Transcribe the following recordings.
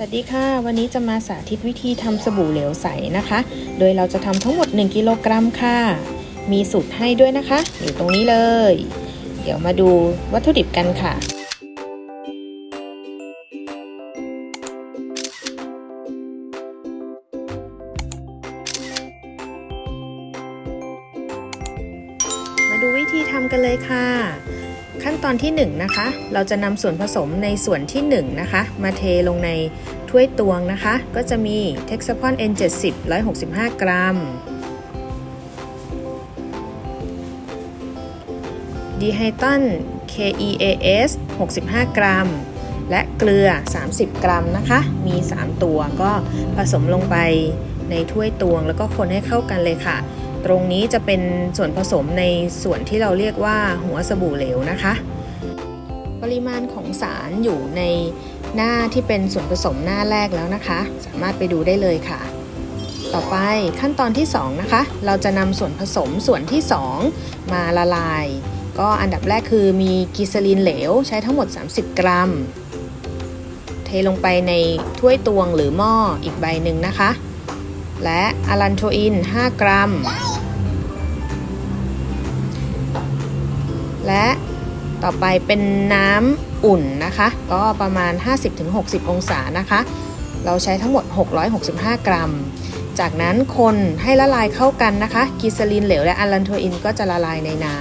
สวัสดีค่ะ วันนี้จะมาสาธิตวิธีทำสบู่เหลวใสนะคะ โดยเราจะทำทั้งหมด 1 กิโลกรัมค่ะ มีสูตรให้ด้วยนะคะ อยู่ตรงนี้เลย เดี๋ยวมาดูวัตถุดิบกันค่ะ มาดูวิธีทำกันเลยค่ะ ขั้นตอนที่1นะคะ เราจะนำส่วนผสมในส่วนที่1นะคะ มาเทลงในถ้วยตวงนะคะ ก็จะมี t e x a p o n N70 165 กรัม d h y t o n KEAS 65 กรัม และเกลือ 30 กรัมนะคะ มี 3 ตัวก็ผสมลงไปในถ้วยตวง แล้วก็คนให้เข้ากันเลยค่ะ ตรงนี้จะเป็นส่วนผสมในส่วนที่เราเรียกว่าหัวสบู่เหลวนะคะ ปริมาณของสารอยู่ในหน้าที่เป็นส่วนผสมหน้าแรกแล้วนะคะ สามารถไปดูได้เลยค่ะ ต่อไปขั้นตอนที่ 2 นะคะ เราจะนำส่วนผสมส่วนที่ 2 มาละลาย ก็อันดับแรกคือมีกิซลินเหลวใช้ทั้งหมด 30 กรัม เทลงไปในถ้วยตวงหรือหม้ออีกใบหนึ่งนะคะและอะลันโทอิน 5 กรัม ต่อไปเป็นน้ำอุ่นนะคะ ก็ประมาณ 50-60 องศานะคะ เราใช้ทั้งหมด 665 กรัม จากนั้นคนให้ละลายเข้ากันนะคะกิซาลินเหลวและอะลันโทอินก็จะละลายในน้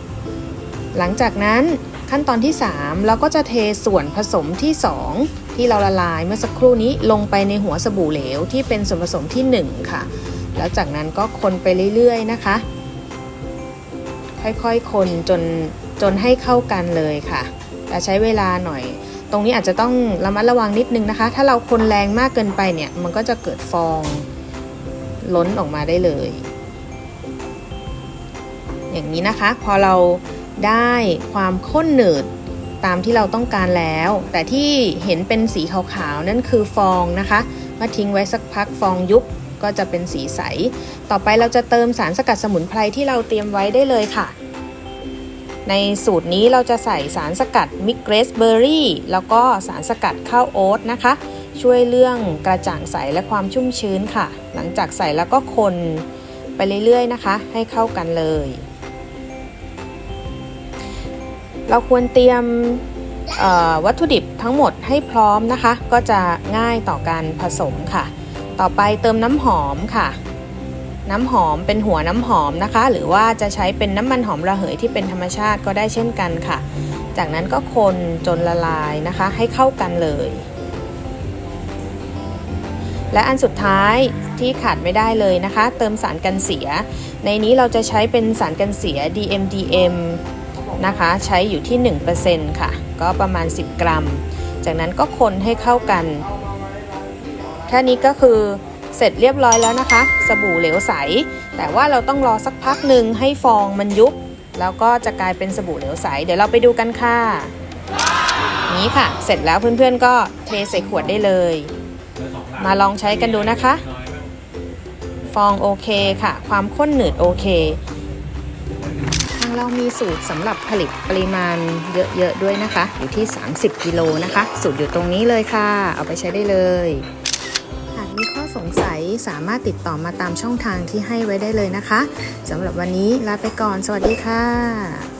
ำหลังจากนั้นขั้นตอนที่ 3 เราก็จะเทส่วนผสมที่ 2 ที่เราละลายเมื่อสักครู่นี้ลงไปในหัวสบู่เหลวที่เป็นส่วนผสมที่ 1 ค่ะ แล้วจากนั้นก็คนไปเรื่อยๆนะคะ ค่อยๆ คนจน จนให้เข้ากันเลยค่ะ แต่ใช้เวลาหน่อย ตรงนี้อาจจะต้องระมัดระวังนิดนึงนะคะ ถ้าเราคนแรงมากเกินไปเนี่ย มันก็จะเกิดฟองล้นออกมาได้เลย อย่างนี้นะคะ พอเราได้ความข้นหนืดตามที่เราต้องการแล้ว แต่ที่เห็นเป็นสีขาวๆนั่นคือฟองนะคะเมื่อทิ้งไว้สักพักฟองยุบก็จะเป็นสีใส ต่อไปเราจะเติมสารสกัดสมุนไพรที่เราเตรียมไว้ได้เลยค่ะ ในสูตรนี้เราจะใส่สารสกัดมิกเกรสเบอร์รี่แล้วก็สารสกัดข้าวโอ๊ตนะคะ ช่วยเรื่องกระจ่างใสและความชุ่มชื้นค่ะ หลังจากใส่แล้วก็คนไปเรื่อยๆนะคะ ให้เข้ากันเลย เราควรเตรียมวัตถุดิบทั้งหมดให้พร้อมนะคะ ก็จะง่ายต่อการผสมค่ะ ต่อไปเติมน้ำหอมค่ะ น้ำหอมเป็นหัวน้ำหอมนะคะ หรือว่าจะใช้เป็นน้ำมันหอมระเหยที่เป็นธรรมชาติก็ได้เช่นกันค่ะ จากนั้นก็คนจนละลายนะคะ ให้เข้ากันเลย และอันสุดท้ายที่ขาดไม่ได้เลยนะคะ เติมสารกันเสีย ในนี้เราจะใช้เป็นสารกันเสีย DMDM นะคะ ใช้อยู่ที่ 1%ค่ะ ก็ประมาณ 10 กรัม จากนั้นก็คนให้เข้ากัน แค่นี้ก็คือ เสร็จเรียบร้อยแล้วนะคะ สบู่เหลวใส แต่ว่าเราต้องรอสักพักหนึ่งให้ฟองมันยุบ แล้วก็จะกลายเป็นสบู่เหลวใส เดี๋ยวเราไปดูกันค่ะ นี้ค่ะ เสร็จแล้วเพื่อนๆก็เทใส่ขวดได้เลย มาลองใช้กันดูนะคะ ฟองโอเคค่ะ ความข้นหนืดโอเคทางเรามีสูตรสำหรับผลิตปริมาณเยอะ ๆ ด้วยนะคะ อยู่ที่ 30 กิโลนะคะ สูตรอยู่ตรงนี้เลยค่ะ เอาไปใช้ได้เลย สงสัยสามารถติดต่อมาตามช่องทางที่ให้ไว้ได้เลยนะคะสำหรับวันนี้ลาไปก่อน สวัสดีค่ะ